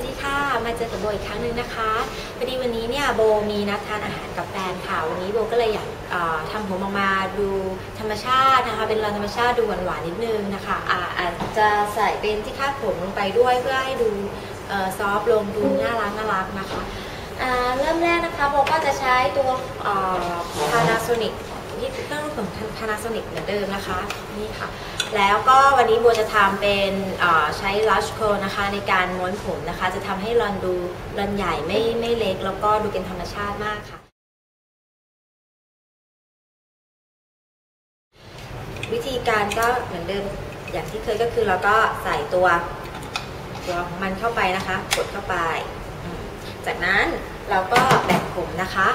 วัสดีค่ะ มาเจอกับโบอีกครั้งหนึ่งนะคะพอดีวันนี้เนี่ยโบมีนัดทานอาหารกับแฟนค่ะ วันนี้โบก็เลยอยากทำผมออกมาดูธรรมชาตินะคะ เป็นรอนธรรมชาติดูหวานๆนิดนึงนะคะอาอาจจะใส่เป็นที่คาดผมลงไปด้วยเพื่อให้ดูอซอฟต์ลงดูน่ารักน่ารักนะคะเริ่มแรกนะคะโบก็จะใช้ตัว Panasonic ที่เครื่องของ Panasonic เหมือนเดิมนะคะนี่ค่ะ แล้วก็วันนี้โบจะทำเป็นใช้ Lush Curl นะคะในการม้วนผมนะคะ จะทำให้รอนดูรอนใหญ่ไม่ไม่เล็ก แล้วก็ดูเป็นธรรมชาติมากค่ะ วิธีการก็เหมือนเดิมอย่างที่เคยก็คือเราก็ใส่ตัวตัวของมันเข้าไปนะคะ กดเข้าไป จากนั้นเราก็แบ่งผมนะคะ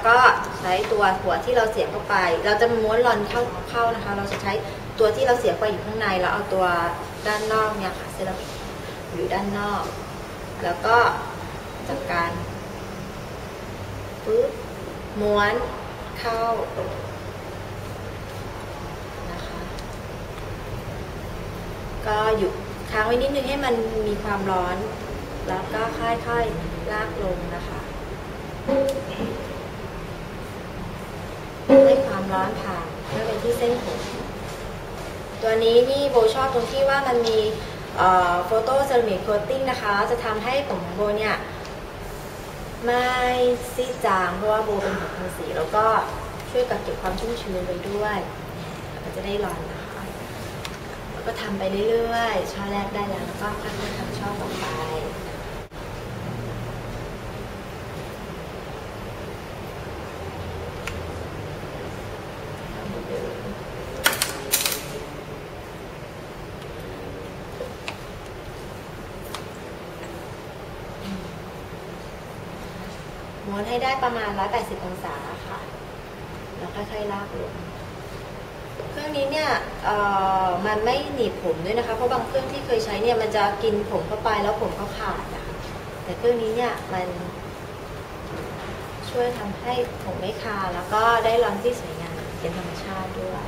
แล้วก็ใช้ตัวหัวที่เราเสียบเข้าไป เราจะม้วนรอนเข้าเข้านะคะ เราจะใช้ตัวที่เราเสียบไปอยู่ข้างในแล้วเอาตัวด้านนอกเนี่ยค่ะเซรามิกอยู่ด้านนอก แล้วก็จากการปึ๊บม้วนเข้านะคะก็หยุดค้างไว้นิดนึงให้มันมีความร้อน แล้วก็ค่อยๆลากลงนะคะ ร้อนผ่านเพื่อเป็นที่เส้นผมตัวนี้นี่โบชอบตรงที่ว่ามันมีโฟโต้เซรามิกโคตติ้งนะคะ จะทำให้ผมของโบเนี่ยไม่ซีดจางเพราะว่าโบเป็นผมทางสี แล้วก็ช่วยกักเก็บความชุ่มชื้นไว้ด้วยก็จะได้ร้อนนะคะแล้วก็ทำไปเรื่อยๆช่อแรกได้แล้วแล้วก็ค่อยๆทำช่อต่อไป ม้วนให้ได้ประมาณ 180 องศาค่ะ แล้วค่อยๆลากลง เครื่องนี้เนี่ยมันไม่หนีบผมด้วยนะคะ เพราะบางเครื่องที่เคยใช้เนี่ยมันจะกินผมเข้าไปแล้วผมก็ขาดนะแต่เครื่องนี้เนี่ยมันช่วยทำให้ผมไม่ขาดแล้วก็ได้รอนที่สวย เป็นธรรมชาติด้วย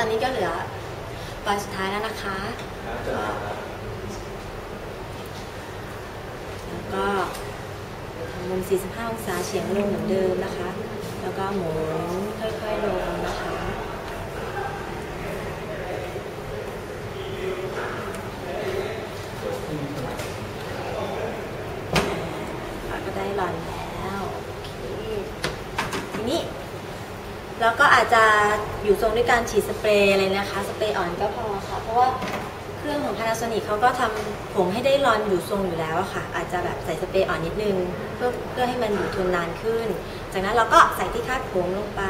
อนนี้ก็เหลือตอนสุดท้ายแล้วนะคะแล้วก็ทำมุม 45 องศาเฉียงลงเหมือนเดิมนะคะ แล้วก็หมุนค่อยๆลงนะคะแล้วก็ได้รอนแล้ว โอเค ทีนี้ แล้วก็อาจจะอยู่ทรงด้วยการฉีดสเปรย์อะไรนะคะ สเปรย์อ่อนก็พอค่ะ เพราะว่าเครื่องของ Panasonic เขาก็ทำผมให้ได้รอนอยู่ทรงอยู่แล้วอะค่ะ อาจจะแบบใส่สเปรย์อ่อนนิดนึง เพื่อเพื่อให้มันอยู่ทนนานขึ้น จากนั้นเราก็ใส่ที่คาดผมลงไป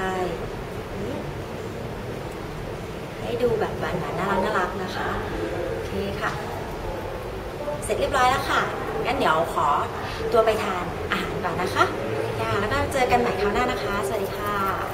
ให้ดูแบบหวานๆน่ารักน่ารักนะคะ โอเคค่ะ เสร็จเรียบร้อยแล้วค่ะ งั้นเดี๋ยวขอตัวไปทานอาหารก่อนนะคะค่ะแล้วก็เจอกันใหม่คราวหน้านะคะ สวัสดีค่ะ